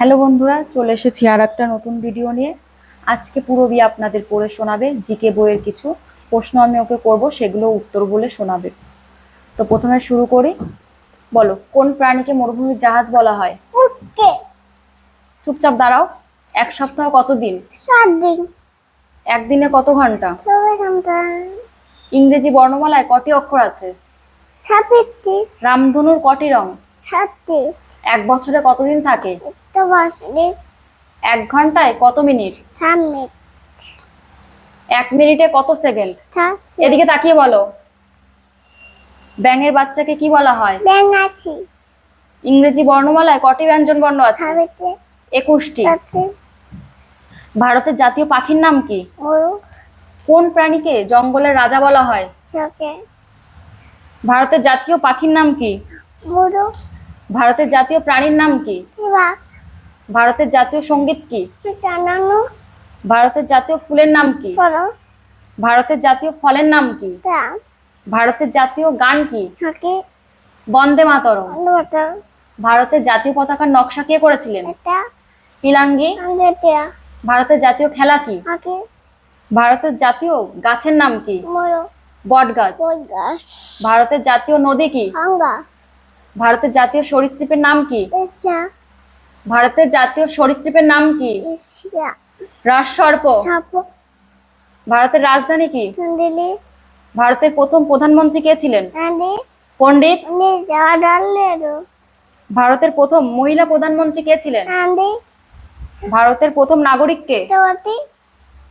Hello বন্ধুরা চলে এসেছি আর একটা নতুন ভিডিও নিয়ে। আজকে পুরবি আপনাদের পড়ে শোনাবে জিকে বইয়ের কিছু। প্রশ্ন আমি ওকে করব সেগুলো উত্তর বলে শোনাবে। তো প্রথমে শুরু করি। বলো কোন প্রাণীকে মরুভূমির জাহাজ বলা হয়? চুপচাপ দাঁড়াও। এক সপ্তাহ কত দিন? সাত দিন। একদিনে কত ঘণ্টা? ঘণ্টা। ইংরেজি বর্ণমালায় কটি অক্ষর আছে? ছাব্বিশটি রামধনুর কটি রং? সাতটি এক বছরে কতদিন থাকে? এক ঘন্টায় কত মিনিট? এক মিনিটে কত সেকেন্ড? এদিকে তাকিয়ে বলো। ব্যাঙের বাচ্চাকে কি বলা হয়? আছি। ইংরেজি বর্ণমালায় কটি ব্যঞ্জন বর্ণ আছে? একুশটি। ভারতের জাতীয় পাখির নাম কি? কোন প্রাণীকে জঙ্গলের রাজা বলা হয়? ভারতের জাতীয় পাখির নাম কি? ভারতের জাতীয় প্রাণীর নাম কি? ভারতের জাতীয় সংগীত কি? জানানো। ভারতের জাতীয় ফুলের নাম কি? ভারতের জাতীয় ফলের নাম কি? ভারতের জাতীয় গান কি? বন্দে মাতরম। ভারতের জাতীয় পতাকার নকশা কে করেছিলেন? পিলাঙ্গি। ভারতের জাতীয় খেলা কি? ভারতের জাতীয় গাছের নাম কি? বট গাছ ভারতের জাতীয় নদী কি? ভারতের জাতীয় সরীসৃপের নাম কি? ভারতের জাতীয় সরীসৃপের নাম কি? রাজসর্প। ভারতের রাজধানী কি? ভারতের প্রথম প্রধানমন্ত্রী কে ছিলেন? পণ্ডিত। রো ভারতের প্রথম মহিলা প্রধানমন্ত্রী কে ছিলেন? ভারতের প্রথম নাগরিক কে?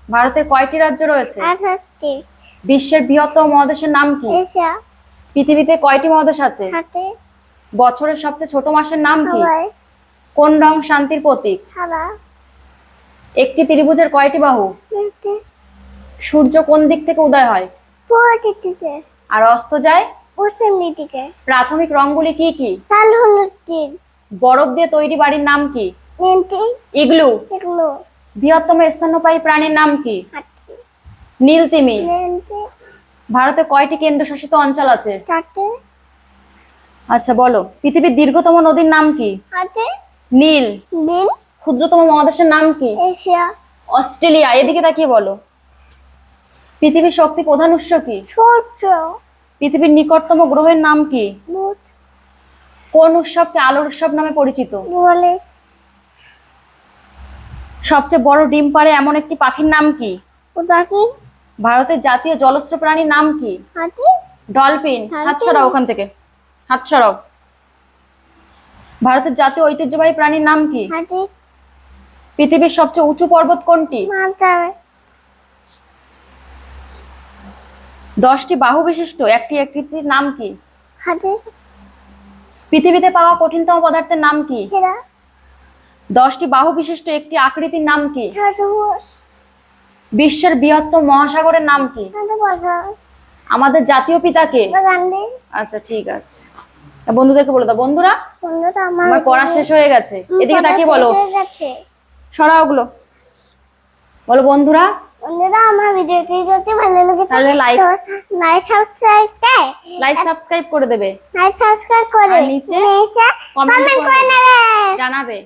ভারতের কয়টি রাজ্য রয়েছে? বিশ্বের বৃহত্তম মহাদেশের নাম কি? পৃথিবীতে কয়টি মহাদেশ আছে? বছরের সবচেয়ে ছোট মাসের নাম কি? কোন রং শান্তির প্রতীক? একটি ত্রিভুজের কয়টি বাহু? সূর্য কোন দিক থেকে উদয় হয়? আর অস্ত যায়? দিকে। প্রাথমিক রংগুলি কি কি? বরফ দিয়ে তৈরি বাড়ির নাম কি? ইগলু। এগুলো বৃহত্তম স্তন্যপায়ী প্রাণীর নাম কি? নীলতিমি। ভারতে কয়টি কেন্দ্রশাসিত অঞ্চল আছে? আচ্ছা বলো। পৃথিবীর দীর্ঘতম নদীর নাম কি? হাতে নীল। ক্ষুদ্রতম মহাদেশের নাম কি? এশিয়া। অস্ট্রেলিয়া। এদিকে তাকিয়ে বলো। পৃথিবীর শক্তি প্রধান উৎস কি? সূর্য। পৃথিবীর নিকটতম গ্রহের নাম কি? বুধ। কোন উৎসবকে আলোর উৎসব নামে পরিচিত? বলে সবচেয়ে বড় ডিম পাড়ে এমন একটি পাখির নাম কি? পাখি ভারতের জাতীয় জলস্র প্রাণীর নাম কি? হাতে। ডলফিন। হাত। সরাও ওখান থেকে। হাত সরাও। ভারতের জাতীয় ঐতিহ্যবাহী প্রাণীর নাম কি? হাতে পৃথিবীর সবচেয়ে উঁচু পর্বত কোনটি? দশটি বাহু বিশিষ্ট একটি আকৃতির নাম কি? হাতে। পৃথিবীতে পাওয়া কঠিনতম পদার্থের নাম কি? দশটি বাহু বিশিষ্ট একটি আকৃতির নাম কি? বিশ্বের বৃহত্তম মহাসাগরের নাম কি? আমাদের জাতীয় পিতাকে আচ্ছা ঠিক আছে। বন্ধুদেরকে বলে দাও বন্ধুরা আমার পড়া শেষ হয়ে গেছে। এদিকে তাকিয়ে বলো। সরাও গুলো ওগুলো। বলো বন্ধুরা। বন্ধুরা আমার ভিডিওটি যদি ভালো লেগেছে তাহলে লাইক লাইক সাবস্ক্রাইব করে লাইক সাবস্ক্রাইব করে দেবে। লাইক সাবস্ক্রাইব করে নিচে কমেন্ট করে করে নেবে। জানাবে।